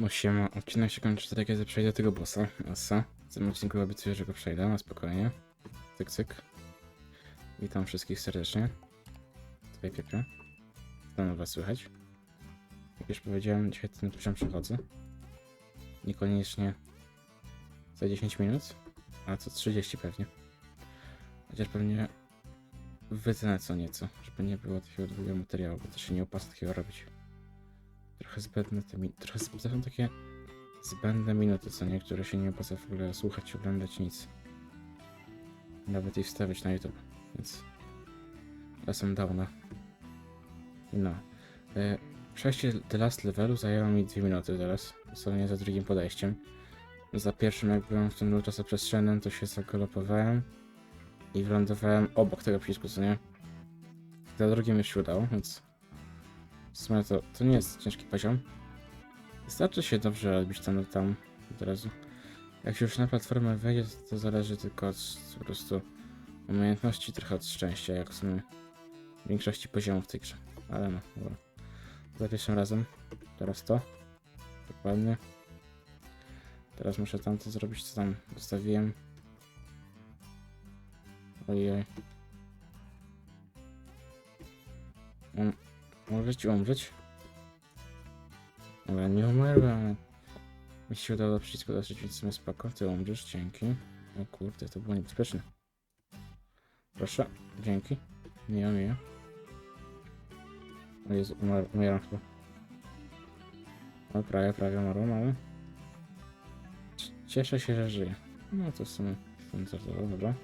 No siema, odcinek się kończy tak, kiedy przejdę tego bossa, Osa. W tym odcinku obiecuję, że go przejdę, na spokojnie. Cyk, cyk. Witam wszystkich serdecznie. Tutaj pieprzę. Znowu was słychać. Jak już powiedziałem, dzisiaj ten poziom przechodzę. Niekoniecznie za 10 minut, a co 30 pewnie. Chociaż pewnie wytnę co nieco, żeby nie było takiego długiego materiału, bo to się nie opłaca takiego robić. Trochę zbędne te mi- trochę to są takie zbędne minuty, co nie, które się nie opłaca w ogóle słuchać, oglądać nic. Nawet i wstawiać na YouTube, więc lasem downa. No. E, przejście The Last Levelu zajęło mi dwie minuty teraz, dosłownie za drugim podejściem. Za pierwszym jak byłem w tym czasoprzestrzennym, to się zagalopowałem i wylądowałem obok tego przycisku, co nie? Za drugim już się udało, więc w sumie to, to nie jest ciężki poziom. Wystarczy się dobrze odbić tam, tam od razu. Jak się już na platformę wejdzie, to, to zależy tylko od po prostu umiejętności, trochę od szczęścia, jak w sumie w większości poziomów tej grze. Ale no, dobra. Za pierwszym razem. Teraz to. Dokładnie. Teraz muszę tamto zrobić, co tam zostawiłem. Ojej. Um, umrzeć, umrzeć. Ale nie umarłem. Mi się udało do przycisku dotrzeć, więc sumie spoko. Ty umrzesz, dzięki. O kurde, to było niebezpieczne. Proszę, dzięki. Mija, mija. O Jezu, umar, umieram chyba. O, prawie, prawie umarłem, ale... Cieszę się, że żyję. No to w sumie zadowolony, dobra.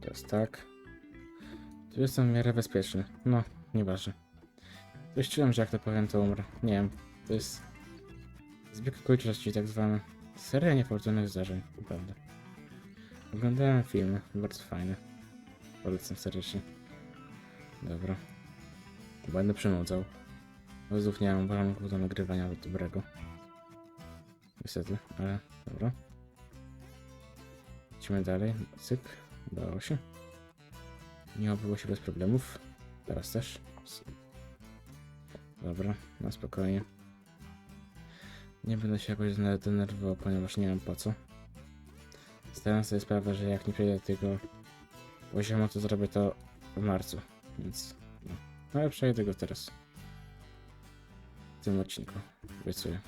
To jest tak. Tu jestem w miarę bezpieczny. No, nieważne. Coś czułem, że jak to powiem, to umrę. Nie wiem. To jest zbieg okoliczności tak zwany. Seria niefortunnych zdarzeń, naprawdę. Oglądałem filmy, bardzo fajne. Polecam serdecznie. Dobra. Będę przynudzał. Bo znów nie mam warunków do nagrywania dobrego. Niestety, ale dobra. Idźmy dalej. Cyk. Udało się. Nie obyło się bez problemów. Teraz też. Dobra, na spokojnie. Nie będę się jakoś denerwował, ponieważ nie wiem po co. Zdałem sobie sprawę, że jak nie przejdę tego poziomu, to zrobię to w marcu. Więc no. No ale przejdę go teraz. W tym odcinku. Obiecuję.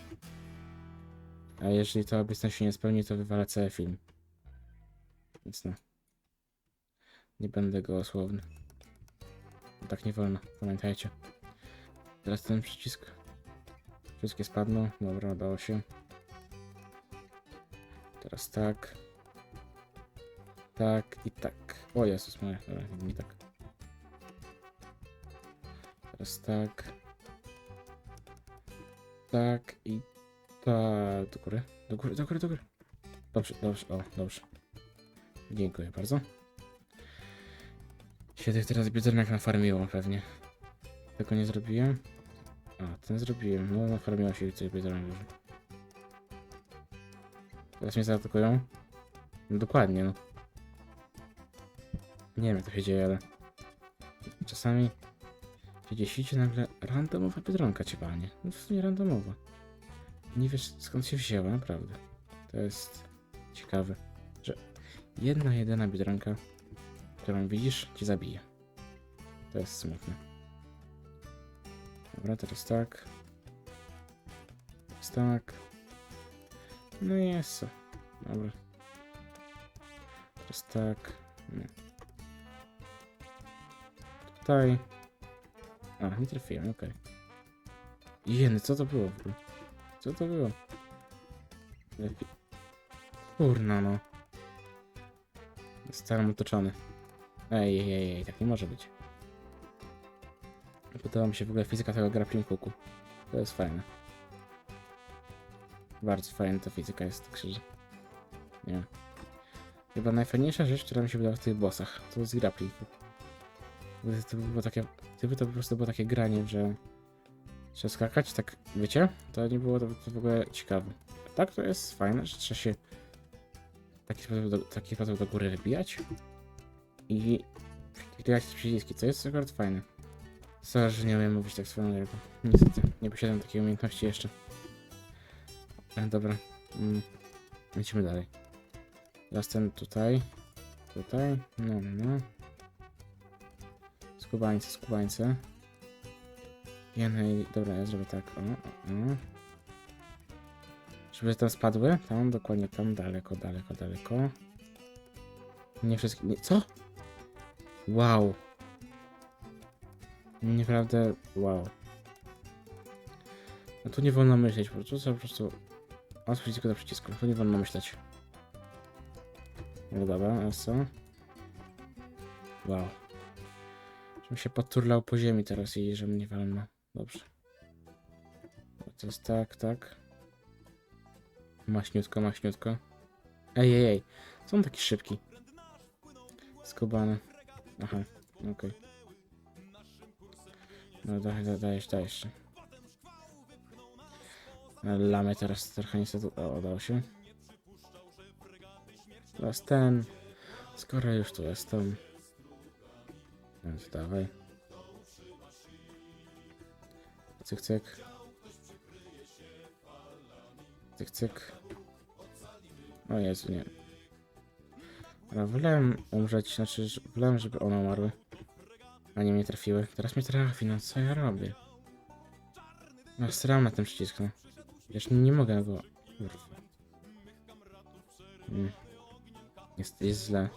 A jeżeli ta obietnica się nie spełni, to wywalę cały film. Więc no. Nie będę gołosłowny. Tak nie wolno, pamiętajcie. Teraz ten przycisk. Wszystkie spadną. Dobra, udało się. Teraz tak. Tak i tak. O Jezus moja, dobra, nie tak. Teraz tak. Tak i tak. Do góry, do góry, do góry, do góry. Dobrze, dobrze, o, dobrze. Dziękuję bardzo. Się tych teraz biedronek nafarmiło pewnie. Tego nie zrobiłem. A, ten zrobiłem. No, nafarmiło się coś biedronek dużo. Teraz mnie zaatakują? No, dokładnie, no. Nie wiem, jak to się dzieje, ale... Czasami... się dziesicie nagle randomowa biedronka cię walnie. No w sumie randomowa. Nie wiesz skąd się wzięła, naprawdę. To jest ciekawe, że jedna jedyna biedronka, którą widzisz, cię zabije. To jest smutne. Dobra, teraz tak. Teraz tak. No jest. Dobra. Teraz tak. Nie. Tutaj. A, nie trafiłem, okej. Jeny, co to było w ogóle? Co to było? Lepiej. Kurna no. Zostałem otoczony. Ej, ej, ej, tak nie może być. Podoba mi się w ogóle fizyka tego grappling hooku. To jest fajne. Bardzo fajna ta fizyka jest, tak szczerze. Nie. Chyba najfajniejsza rzecz, która mi się wydała w tych bossach, to jest grappling hook. To było takie, gdyby to po prostu było takie granie, że trzeba skakać, tak wiecie, to nie było to, to w ogóle ciekawe. A tak to jest fajne, że trzeba się taki sposób do, taki sposób do góry wybijać i klikać przyciski, co jest akurat fajne. Sorry, że nie umiem mówić tak swoją drogą. Niestety, nie posiadam takiej umiejętności jeszcze. Dobra. Mm. Lecimy dalej. Teraz ten tutaj. Tutaj. No, no, no. Skubańce, skubańce. Jednej, dobra, ja zrobię tak. O, o, o. Żeby tam spadły? Tam, dokładnie tam, daleko, daleko, daleko. Nie wszystkie. Nie, co? Wow. Naprawdę, wow. No tu nie wolno myśleć, po prostu, po prostu od przycisku do przycisku, tu nie wolno myśleć. No dobra, a co? Wow. Żebym się poturlał po ziemi teraz i że mnie wolno. Dobrze. To jest tak, tak. Maśniutko, maśniutko. Ej, ej, ej. Co on taki szybki? Skubany. Aha, okej. No daj, daj, dajesz, dajesz. Lamy teraz trochę niestety o, udało się. Teraz ten. Skoro już tu jestem. Więc dawaj. Cyk, cyk. Cyk, cyk. O Jezu, nie. Ale wolałem umrzeć, znaczy, wolałem, żeby one umarły. A nie mnie trafiły. Teraz mnie trafi, no co ja robię? No, sram na ten przycisk, no. Wiesz, nie mogę go... Kurwa. Mm. Jest, jest źle.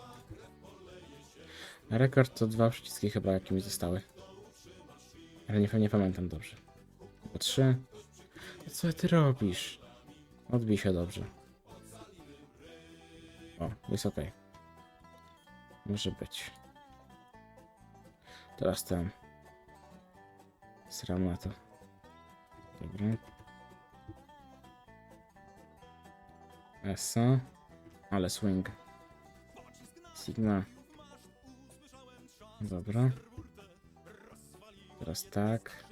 Rekord to dwa przyciski chyba, jakie mi zostały. Ale nie, nie pamiętam dobrze. Po trzy. No co ty robisz? Odbij się dobrze. O, jest ok. Może być. Teraz ten. Sram na to. Dobra. Esa. Ale swing. Sigma. Dobra. Teraz tak.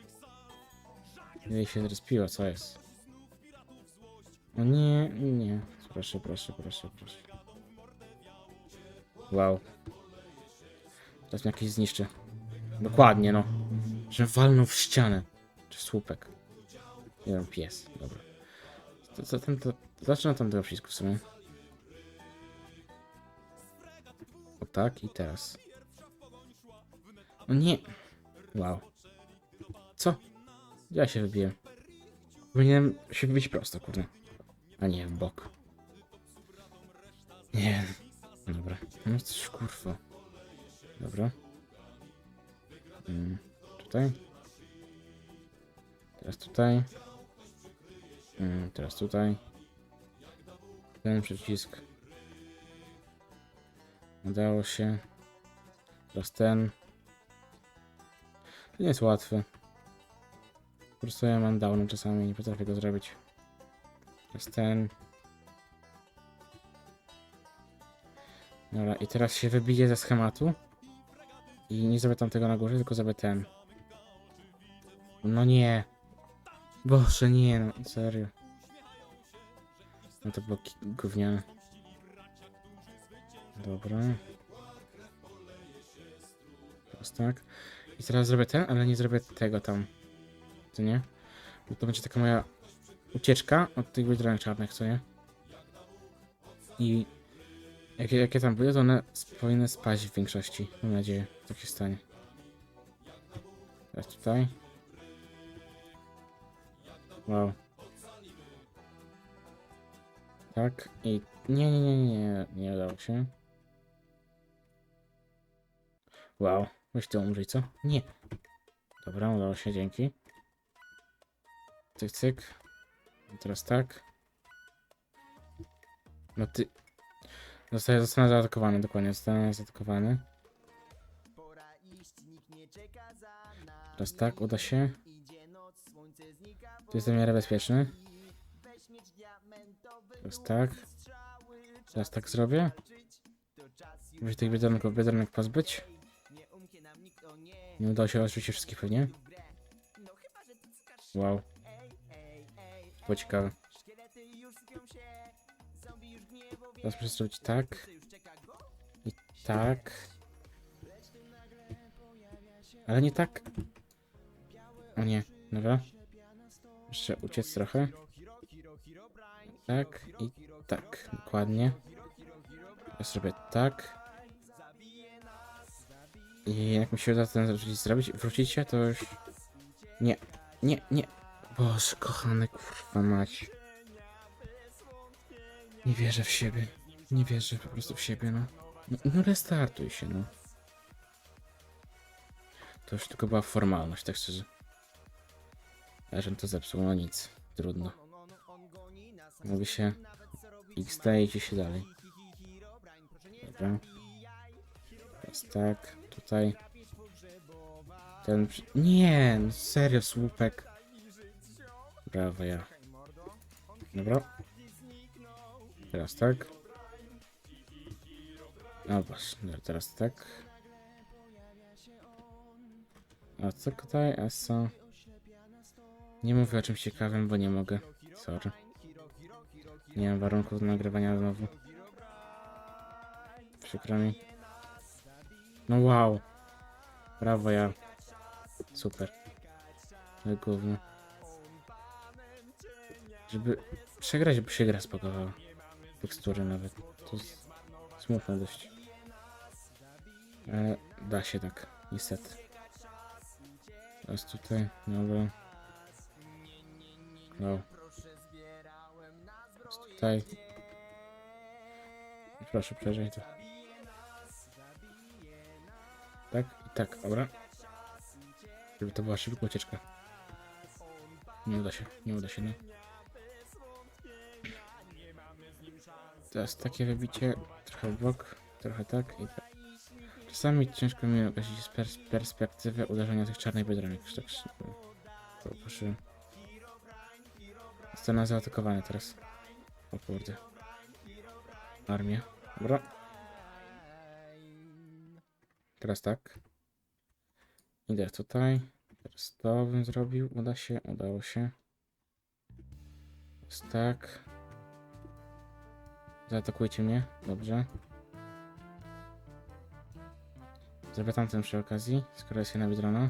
Jej się zrespiło, co jest? O nie, nie. Proszę, proszę, proszę, proszę. Wow. Teraz mnie jakieś zniszczy. Dokładnie, no. Że walnął w ścianę. Czy słupek. Nie wiem, pies. Dobra. To, to, to, zacznę od tamtego przycisku w sumie. O tak i teraz. O nie. Wow. Co? Ja się wybiłem. Powinienem się wybić prosto, kurde. A nie, w bok. Nie. Dobra. No coś kurwa. Dobra. Mm, tutaj. Teraz tutaj. Mm, teraz tutaj. Ten przycisk. Udało się. Teraz ten. To nie jest łatwe. Po prostu ja mam downy czasami, nie potrafię go zrobić. Teraz ten. Dobra, i teraz się wybiję ze schematu. I nie zrobię tamtego na górze, tylko zrobię ten. No nie. Boże, nie, no serio. No to było gówniane. Dobra. Teraz tak. I teraz zrobię ten, ale nie zrobię tego tam. Co nie? Bo to będzie taka moja ucieczka od tych wydronek czarnych, co nie? I jak, jak ja tam pójdę, to one powinny spaść w większości. Mam nadzieję, że tak się stanie. Teraz tutaj. Wow. Tak i... Nie, nie, nie, nie, nie, udało się. Wow, weź to umrzyj, co? Nie. Dobra, udało się, dzięki. Cyk, cyk. I teraz tak. No ty... Zostaje, zostanę zaatakowany, dokładnie, zostanę zaatakowany. Teraz tak, uda się. Tu jestem w miarę bezpieczny. Teraz tak. Teraz tak zrobię. Muszę tych biedronków, biedronek pozbyć. nie udało się oczywiście wszystkich pewnie. Wow, było ciekawe. Teraz muszę zrobić tak, go. tak. Ale nie tak. O nie, dobra. Jeszcze uciec trochę. Tak i tak, dokładnie. Teraz robię tak. I jak mi się uda ten zrobić, się, to już... Nie, nie, nie. Boże, kochany, kurwa mać. Nie wierzę w siebie. Nie wierzę po prostu w siebie, no. No, no restartuj się, no. To już tylko była formalność, tak szczerze. Ja to zepsuł, no nic. Trudno. Mówi się i idzie się dalej. Dobra. Teraz tak, tutaj. Ten... przy- Nie, no serio, słupek. Brawo, ja. Dobra. Teraz tak. No właśnie, teraz tak. A co tutaj? A co? Nie mówię o czymś ciekawym, bo nie mogę. Sorry. Nie mam warunków do nagrywania znowu. Przykro mi. No wow. Brawo ja. Super. Ale gówno. Żeby przegrać, by się gra. Tekstury nawet. To jest smutne dość. Ale da się tak, niestety. Teraz tutaj, dobra. No. Teraz tutaj. Proszę, przeżyj to. Tak i tak, dobra. Żeby to była szybka ucieczka. Nie uda się, nie uda się, no. Teraz takie wybicie, trochę w bok, trochę tak i tak. Czasami ciężko mi określić pers perspektywy uderzenia tych czarnych biedronek. już Tak, to proszę. Zostaną zaatakowane teraz. O kurde. Armia. Dobra. Teraz tak. Idę tutaj. Teraz to bym zrobił. Uda się, udało się. Teraz tak. Zaatakujcie mnie. Dobrze. Zrobię tamten przy okazji, skoro jest jedna biedrona.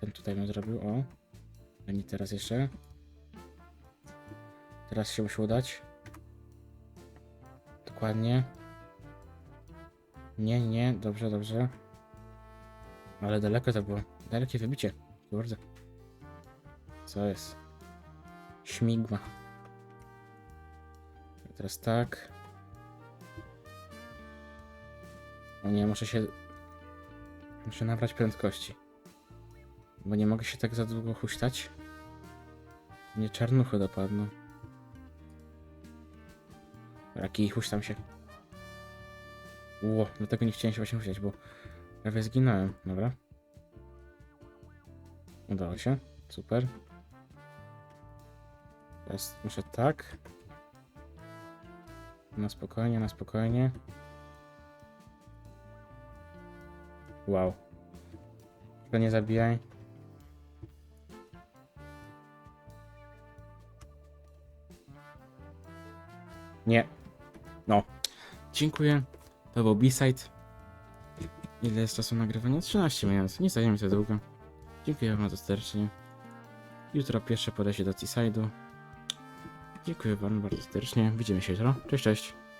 Ten tutaj bym zrobił, o. A nie teraz jeszcze. Teraz się musi udać. Dokładnie. Nie, nie, dobrze, dobrze. Ale daleko to było. Dalekie wybicie. Kurde. Co jest? Śmigma. Teraz tak. O nie, muszę się... Muszę nabrać prędkości. Bo nie mogę się tak za długo huśtać. Mnie czarnuchy dopadną. Raki, huśtam się. Ło, dlatego nie chciałem się właśnie huśtać, bo prawie zginąłem. Dobra. Udało się. Super. Teraz muszę tak. Na spokojnie, na spokojnie. Wow. Tylko nie zabijaj. Nie. No. Dziękuję. To był B-side. Ile jest czasu nagrywania? 13 minut. Nie zajmie to długo. Dziękuję wam bardzo serdecznie. Jutro pierwsze podejście do T-side'u. Dziękuję wam bardzo serdecznie. Widzimy się jutro. Cześć, cześć.